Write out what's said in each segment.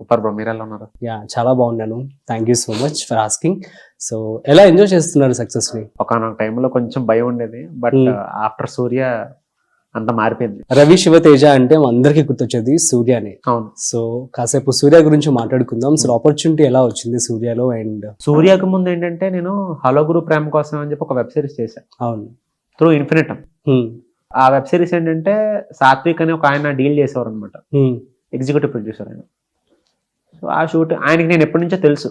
Super bro మీరు ఎలా ఉన్నారు? యా చాలా బాగున్నాను thank you so much for asking so ఎలా ఎంజాయ్ చేస్తున్నారు సక్సెస్ని ఒకనొక టైంలో కొంచెం భయం ఉండేది బట్ Hmm. ఆఫ్టర్ సూర్య అంత మారిపోయింది. రవి శివతేజ అంటే అందరికీ గుర్తొచ్చేది సూర్యనే. అవును. సో కాసేపు సూర్య గురించి మాట్లాడుకుందాం. సో ఆపర్చునిటీ ఎలా వచ్చింది సూర్యలో అండ్ సూర్యకు ముందు ఏంటంటే నేను హలో గురు ప్రేమ కోసం అని చెప్పి ఒక వెబ్ సిరీస్ చేశాను అవును. Through Infinitum Hmm. ఆ వెబ్ సిరీస్ ఏంటంటే సాత్విక్ అని ఒక ఆయన డీల్ చేసేవారు అనమాట Hmm. ఎగ్జిక్యూటివ్ ప్రొడ్యూసర్ ఆయన. సో ఆ షూట్ ఆయనకి నేను ఎప్పటి నుంచో తెలుసు.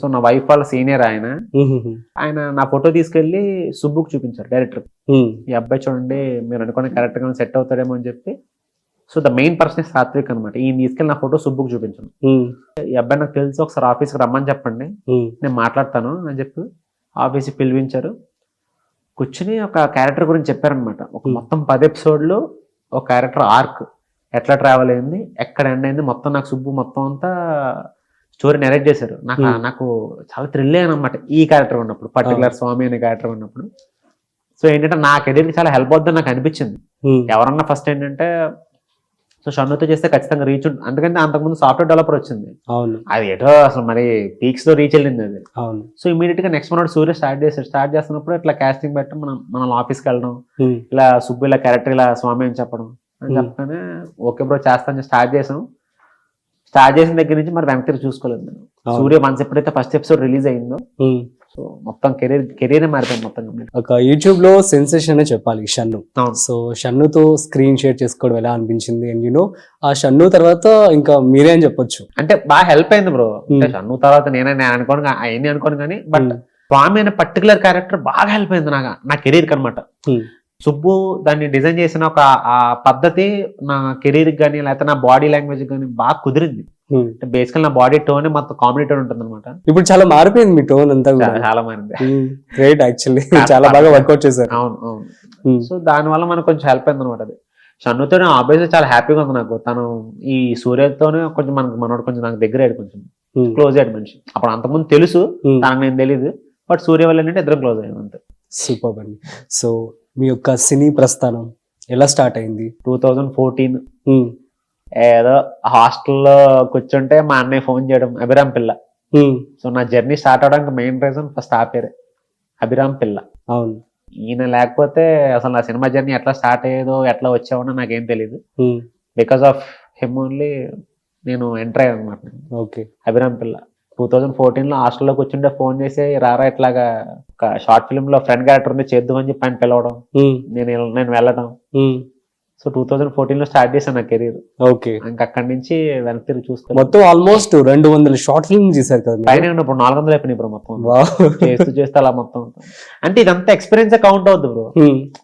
సో నా వైఫ్ వాళ్ళ సీనియర్ ఆయన. ఆయన నా ఫోటో తీసుకెళ్ళి సుబ్బుకు చూపించారు డైరెక్టర్. ఈ అబ్బాయి చూడండి మీరు అనుకున్న కరెక్ట్గా సెట్ అవుతాడేమో అని చెప్పి so the main person Satvik అనమాట ఈయన తీసుకెళ్ళి నా ఫోటో సుబ్బుకు చూపించాను. ఈ అబ్బాయి నాకు తెలిసి ఒకసారి ఆఫీస్కి రమ్మని చెప్పండి. నేను మాట్లాడతాను అని చెప్పి ఆఫీస్కి పిలిపించారు కూర్చుని ఒక క్యారెక్టర్ గురించి చెప్పారనమాట ఒక. మొత్తం పది ఎపిసోడ్లు ఒక క్యారెక్టర్ ఆర్క్ ఎట్లా ట్రావెల్ అయింది ఎక్కడ ఎండ్ అయింది మొత్తం నాకు సుబ్బు మొత్తం అంతా స్టోరీ నెరేట్ చేశారు. నాకు Hmm. నాకు చాలా థ్రిల్ అనమాట ఈ క్యారెక్టర్ ఉన్నప్పుడు పర్టికులర్ స్వామి అనే క్యారెక్టర్ ఉన్నప్పుడు. సో ఏంటంటే నా కెరీర్కి చాలా హెల్ప్ అవుతుందని నాకు అనిపించింది. Hmm. ఎవరన్నా ఫస్ట్ ఏంటంటే సో షన్నుతో చేస్తే ఖచ్చితంగా రీచ్ ఉంటుంది అందుకంటే అంతకుముందు సాఫ్ట్వేర్ డెవలపర్ వచ్చింది. అవును. అది ఏటో అసలు మరి పీక్స్లో రీచ్ వెళ్ళింది అది. అవును. సో ఇమీడియట్గా నెక్స్ట్ మనోడు సూర్య స్టార్ట్ చేశాడు. స్టార్ట్ చేస్తున్నప్పుడు ఇట్లా కాస్టింగ్ పెట్టడం మనం మనం ఆఫీస్కి వెళ్ళడం Hmm. ఇలా సుబ్బు ఇలా క్యారెక్టర్ ఇలా స్వామి అని చెప్పడం. అని. చెప్పగానే ఓకే బ్రో చేస్తాను స్టార్ట్ చేసాం స్టార్ట్ చేసిన దగ్గర నుంచి మరి తిరిగి చూసుకోలేదు నేను. సూర్య వన్స్ ఎప్పుడైతే ఫస్ట్ ఎపిసోడ్ రిలీజ్ అయిందో. సో మొత్తం కెరీర్ కెరీర్ మారిపోయింది మొత్తం. ఒక యూట్యూబ్లో సెన్సేషన్ అనే చెప్పాలి షన్ను సో షన్నుతో స్క్రీన్ షేర్ చేసుకోవడం ఎలా అనిపించింది అండ్ యూనో ఆ షన్ను తర్వాత ఇంకా మీరే అని చెప్పొచ్చు అంటే బాగా హెల్ప్ అయింది బ్రో అంటే. షన్ను తర్వాత నేనే నేను అనుకోను అవన్నీ అనుకోను కానీ బట్. స్వామి అనే పర్టికులర్ క్యారెక్టర్ బాగా హెల్ప్ అయింది నాకు నా కెరీర్ అనమాట. సుబ్బు దాన్ని డిజైన్ చేసిన ఒక ఆ పద్ధతి నా కెరీర్ కానీ లేకపోతే నా బాడీ లాంగ్వేజ్ కానీ బాగా కుదిరింది. బేసికల్ నా బాడీ టోన్ మొత్తం కామెడీ టోన్ ఉంటుంది అనమాట ఇప్పుడు చాలా మారిపోయింది మీ టోన్ అంతా చాలా మంది గ్రేట్ యాక్చువల్లీ చాలా బాగా వర్కౌట్ చేశారు. అవును అవును. సో దాని వల్ల మనకు కొంచెం హెల్ప్ అయింది అనమాట అది. షన్నుతో ఆబ్వియస్లీ చాలా హ్యాపీగా ఉంది నాకు. తను ఈ సూర్యతోనే కొంచెం మనకు మనోడు కొంచెం నాకు దగ్గర అయ్యాడు కొంచెం. క్లోజ్ అయ్యాడు మనిషి. అప్పుడు అంతకుముందు తెలుసు. తనకు నేను తెలియదు బట్ సూర్య వల్ల ఏంటంటే ఇద్దరం క్లోజ్ అయ్యాం అంతే. సూపర్ అండి. సో మీ యొక్క సినీ ప్రస్థానం ఎలా స్టార్ట్ అయింది? Two thousand fourteen. ఏదో హాస్టల్లో కూర్చుంటే మా అన్నయ్య ఫోన్ చేయడం అభిరామ్ పిల్ల. సో నా జర్నీ స్టార్ట్ అవడానికి మెయిన్ రీజన్ ఫస్ట్ ఆ పేరే అభిరామ్ పిల్ల. అవును. ఈయన లేకపోతే అసలు నా సినిమా జర్నీ ఎట్లా స్టార్ట్ అయ్యేదో ఎట్లా వచ్చావో నాకేం తెలియదు. బికాస్ ఆఫ్ హిమ్ ఓన్లీ నేను ఎంటర్ అయ్యాను అనమాట ఓకే. అభిరామ్ పిల్ల. టూ థౌజండ్ ఫోర్టీన్లో హాస్టల్లో కూర్చుంటే ఫోన్ చేసి రారా ఇట్లాగా ఒక షార్ట్ ఫిల్మ్లో ఫ్రెండ్ క్యారెక్టర్ ఉంది చేద్దామని చెప్పి ఆయన పిలవడం. నేను నేను వెళ్ళడం. సో టూ థౌజండ్ ఫోర్టీన్లో స్టార్ట్ చేశాను నా కెరీర్. ఓకే. ఇంకా అక్కడి నుంచి వెనక్కి తిరిగి చూసుకోవాలి మొత్తం ఆల్మోస్ట్ రెండు వందల షార్ట్ ఫిల్మ్ చేశారు కదా పైన ఉన్నప్పుడు నాలుగు వందలు అయిపోయినాయి బ్రో మొత్తం. చేస్తూ చేస్తూ అలా మొత్తం అంటే ఇదంతా ఎక్స్పీరియన్స్ కౌంట్ అవుద్ది బ్రో.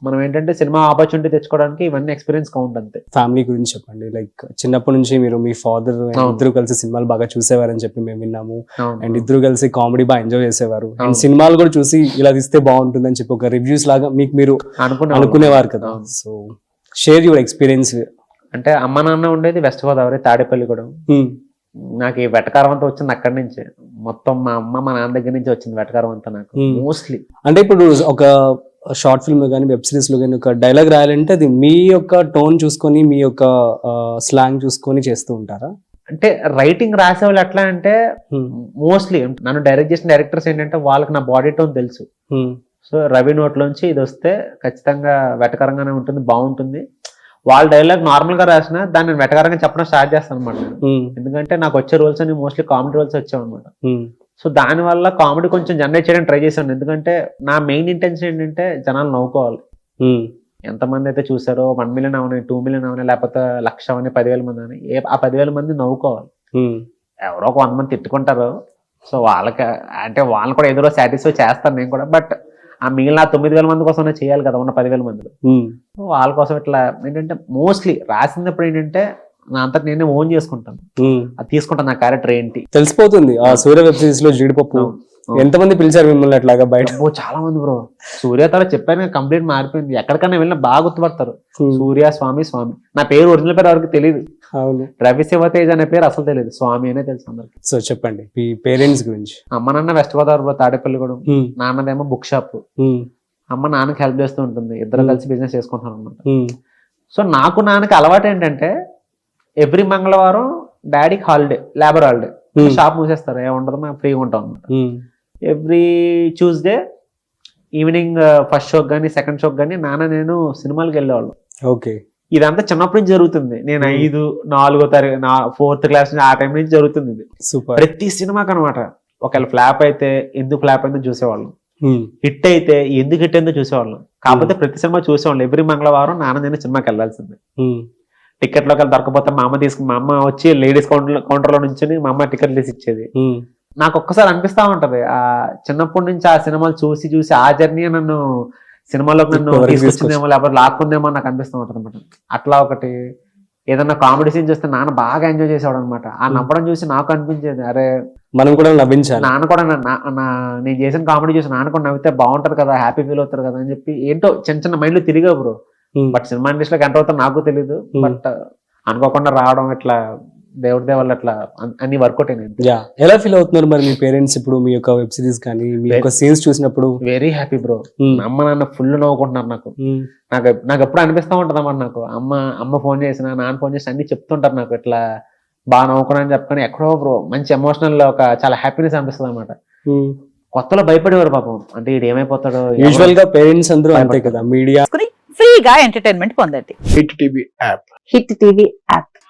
మనం ఏంటంటే సినిమా ఆపర్చునిటీ తెచ్చుకోవడానికి ఇవన్నీ ఎక్స్పీరియన్స్ కౌంట్ అంతే. ఫ్యామిలీ గురించి చెప్పండి. లైక్ చిన్నప్పటి నుంచి మీరు మీ ఫాదర్. ఇద్దరు కలిసి సినిమాలు బాగా చూసేవారని చెప్పి మేము విన్నాము. అండ్ ఇద్దరు కలిసి కామెడీ బాగా ఎంజాయ్ చేసేవారు. అండ్. సినిమాలు కూడా చూసి ఇలా తీస్తే బాగుంటుందని చెప్పి ఒక రివ్యూస్ లాగా మీకు మీరు అనుకునే అనుకునేవారు కదా. So share your experience. అంటే అమ్మ నాన్న ఉండేది వెస్ట్ గోదావరి తాడేపల్లి కూడా నాకు ఈ వెటకారం అంతా వచ్చింది అక్కడి నుంచే. మొత్తం మా అమ్మ మా నాన్న దగ్గర నుంచి వచ్చింది వెటకారం అంతా నాకు. మోస్ట్లీ అంటే ఇప్పుడు ఒక షార్ట్ ఫిల్మ్ కానీ వెబ్ సిరీస్లో కానీ ఒక డైలాగ్ రాయాలంటే అది మీ యొక్క టోన్ చూసుకొని మీ యొక్క స్లాంగ్ చూసుకొని చేస్తూ ఉంటారా? అంటే రైటింగ్ రాసే వాళ్ళు ఎట్లా అంటే మోస్ట్లీ నన్ను డైరెక్ట్ చేసిన డైరెక్టర్స్ ఏంటంటే వాళ్ళకి నా బాడీ టోన్ తెలుసు. సో రవి నోట్లోంచి ఇది వస్తే ఖచ్చితంగా వెటకరంగానే ఉంటుంది బాగుంటుంది. వాళ్ళ డైలాగ్ నార్మల్గా రాసిన దాన్ని నేను వెటకరంగా చెప్పడం స్టార్ట్ చేస్తాను అనమాట ఎందుకంటే నాకు వచ్చే రోల్స్ అన్ని మోస్ట్లీ కామెడీ రోల్స్ అనమాట సో దాని వల్ల కామెడీ కొంచెం జనరేట్ చేయడానికి ట్రై చేశాను. ఎందుకంటే నా మెయిన్ ఇంటెన్షన్ ఏంటంటే జనాలు నవ్వుకోవాలి. ఎంతమంది అయితే చూసారో వన్ మిలియన్ అవని టూ మిలియన్ అవని లేకపోతే లక్ష అవని పదివేల మంది అని ఏ ఆ పదివేల మంది నవ్వుకోవాలి. ఎవరో ఒక వంద మంది తిట్టుకుంటారు. సో వాళ్ళకి అంటే వాళ్ళని కూడా ఏదో సాటిస్ఫై చేస్తాను నేను కూడా. బట్ ఆ మిగిలిన తొమ్మిది వేల మంది కోసం చేయాలి కదా ఉన్న పదివేల మందిలో. వాళ్ళ కోసం ఇట్లా ఏంటంటే మోస్ట్లీ రాసినప్పుడు ఏంటంటే నా అంతటి నేనే ఓన్ చేసుకుంటాను. అది తీసుకుంటాను నా క్యారెక్టర్ ఏంటి? తెలిసిపోతుంది. ఆ సూర్య వెబ్ సిరీస్లో జీడిపప్పు. ఎంతమంది పిలిచారు మిమ్మల్ని అట్లాగా బయట? చాలా మంది బ్రో. సూర్య తర చెప్పాను కంప్లీట్ మారిపోయింది. ఎక్కడికైనా వెళ్ళినా బాగా గుర్తుపడతారు. సూర్య స్వామి స్వామి. నా పేరు ఒరిజినల్ పేరు ఎవరికి తెలియదు రవి శివతేజ్ అనే పేరు అసలు తెలియదు స్వామి అనే తెలుసు అందరికి. సో చెప్పండి మీ పేరెంట్స్ గురించి. అమ్మ నాన్న వెస్ట్ గోదావరి తాడేపల్లిగూడెం నాన్నదేమో బుక్ షాప్. అమ్మ నాన్నకి హెల్ప్ చేస్తూ ఉంటుంది. ఇద్దరు. కలిసి బిజినెస్ చేసుకుంటారు అనమాట సో నాకు నాన్నకి అలవాటు ఏంటంటే ఎవ్రీ మంగళవారం డాడీకి హాలిడే లేబర్ హాలిడే. షాప్ మూసేస్తారు. ఏముండదు మేము ఫ్రీగా ఉంటాం అనమాట ఎవ్రీ ట్యూస్డే ఈవినింగ్ ఫస్ట్ షోకి కానీ సెకండ్ షోకి కానీ నాన్న నేను సినిమాలకు వెళ్ళేవాళ్ళం. ఓకే. ఇదంతా చిన్నప్పటి నుంచి జరుగుతుంది. నేను Hmm. ఐదు నాలుగో తరగతి నా ఫోర్త్ క్లాస్ నుంచి ఆ టైం నుంచి జరుగుతుంది ఇది. సూపర్. ప్రతి సినిమాకి అనమాట ఒకవేళ ఫ్లాప్ అయితే ఎందుకు ఫ్లాప్ అయిందో చూసేవాళ్ళం. ఉమ్, హిట్ అయితే ఎందుకు హిట్ అయిందో చూసేవాళ్ళం. కాకపోతే ప్రతి సినిమా చూసేవాళ్ళం. ఎవ్రీ మంగళవారం నాన్న నేను సినిమాకి వెళ్ళాల్సిందే. ఉమ్, టికెట్లోకి దొరకపోతే మా అమ్మ తీసుకుని మా అమ్మ వచ్చి లేడీస్ కౌంటర్ కౌంటర్లో నుంచి మా అమ్మ టికెట్ తీసి ఇచ్చేది. నాకు ఒక్కసారి అనిపిస్తా ఉంటది. ఆ చిన్నప్పటి నుంచి ఆ సినిమాలు చూసి చూసి ఆ జర్నీ నన్ను సినిమాలోకి నన్ను తీసుకొచ్చిందేమో లేకపోతే లాక్కుందేమో నాకు అనిపిస్తూ ఉంటది అనమాట అట్లా ఒకటి ఏదన్నా కామెడీ సీన్ చూస్తే నాన్న బాగా ఎంజాయ్ చేసేవాడు అనమాట ఆ. నవ్వడం చూసి నాకు అనిపించేది అరే మనం కూడా నవ్వించాలి. నాన్న కూడా నేను చేసిన కామెడీ చూసి నాన్న కూడా నవ్వితే బాగుంటది కదా హ్యాపీ ఫీల్ అవుతారు కదా అని చెప్పి ఏంటో చిన్న చిన్న మైండ్లో తిరిగా బ్రో బట్ సినిమా ఇండస్ట్రీలోకి ఎంటర్ అవుతా నాకు తెలియదు. బట్ అనుకోకుండా రావడం ఇట్లా దేవుడి దేవల్ల అట్లా అన్- అన్ని వర్కౌట్ అయినాయి. యా. ఎలా ఫీల్ అవుతున్నారు మరి మీ పేరెంట్స్ ఇప్పుడు మీ యొక్క వెబ్ సిరీస్ కానీ మీ యొక్క సీన్స్ చూసినప్పుడు? వెరీ హ్యాపీ బ్రో అమ్మ నాన్న ఫుల్ నవ్వుకుంటున్నారు నాకు. ఉమ్, నాకు నాకు ఎప్పుడు అనిపిస్తూ ఉంటుంది అన్నమాట నాకు. అమ్మ అమ్మ ఫోన్ చేసిన నాన్న ఫోన్ చేసి అన్ని చెప్తుంటారు నాకు. ఇట్లా బాగా నవ్వుకున్నా అని చెప్పుకొని ఎక్కడో బ్రో మంచి ఎమోషనల్ ఒక చాలా హ్యాపీనెస్ అనిపిస్తుంది అనమాట ఉమ్. కొత్తలో భయపడేవారు పాపం. అంటే ఇది ఏమైపోతాడో యూజువల్గా పేరెంట్స్ అందరూ అంతే కదా మీడియా ఫ్రీగా ఎంటర్టైన్మెంట్ పొందండి. Hit TV app Hit TV app